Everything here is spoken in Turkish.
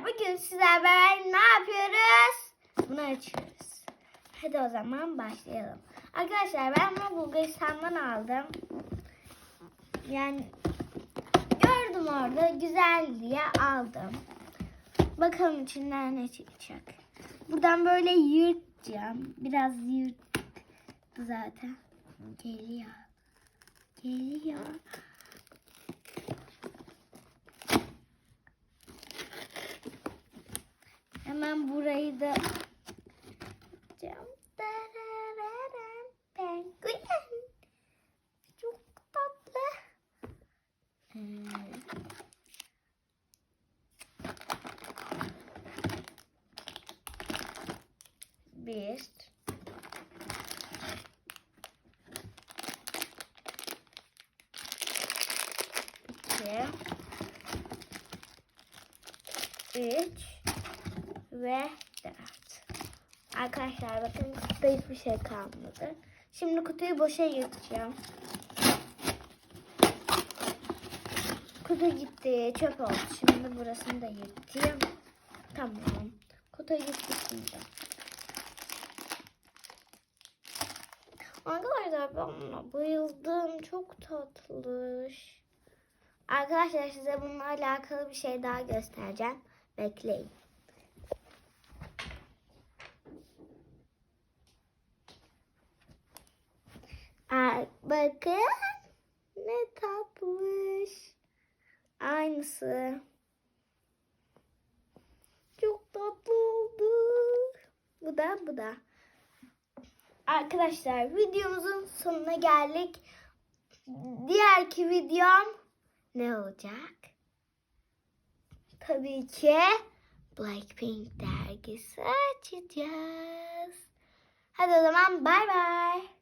bugün sizlerle ne yapıyoruz? Bunu açıyoruz. Hadi o zaman başlayalım. Arkadaşlar ben bunu Bulgaristan'dan aldım. Yani gördüm orada güzel diye aldım. Bakalım içinden ne çıkacak. Buradan böyle yırtacağım. Biraz yırttı zaten. Geliyor. Geliyor. Hemen burayı da yapacağım. Penguen. Çok tatlı. Ee, Bir. İki. Üç ve 4. Arkadaşlar bakın kutuda hiçbir şey kalmadı. Şimdi kutuyu boşa yırtacağım. Kutu gitti, çöp oldu. Şimdi burasını da yırtayım. Tamam. Kutu gitti şimdi. Arkadaşlar ben buna bayıldım. Çok tatlış. Arkadaşlar size bununla alakalı bir şey daha göstereceğim. Bekleyin. Bakın ne tatlış. Aynısı. Çok tatlı oldu. Bu da bu da. Arkadaşlar videomuzun sonuna geldik. Diğerki videom ne olacak? Tabii ki Blackpink dergisi açacağız. Hadi o zaman bay bay.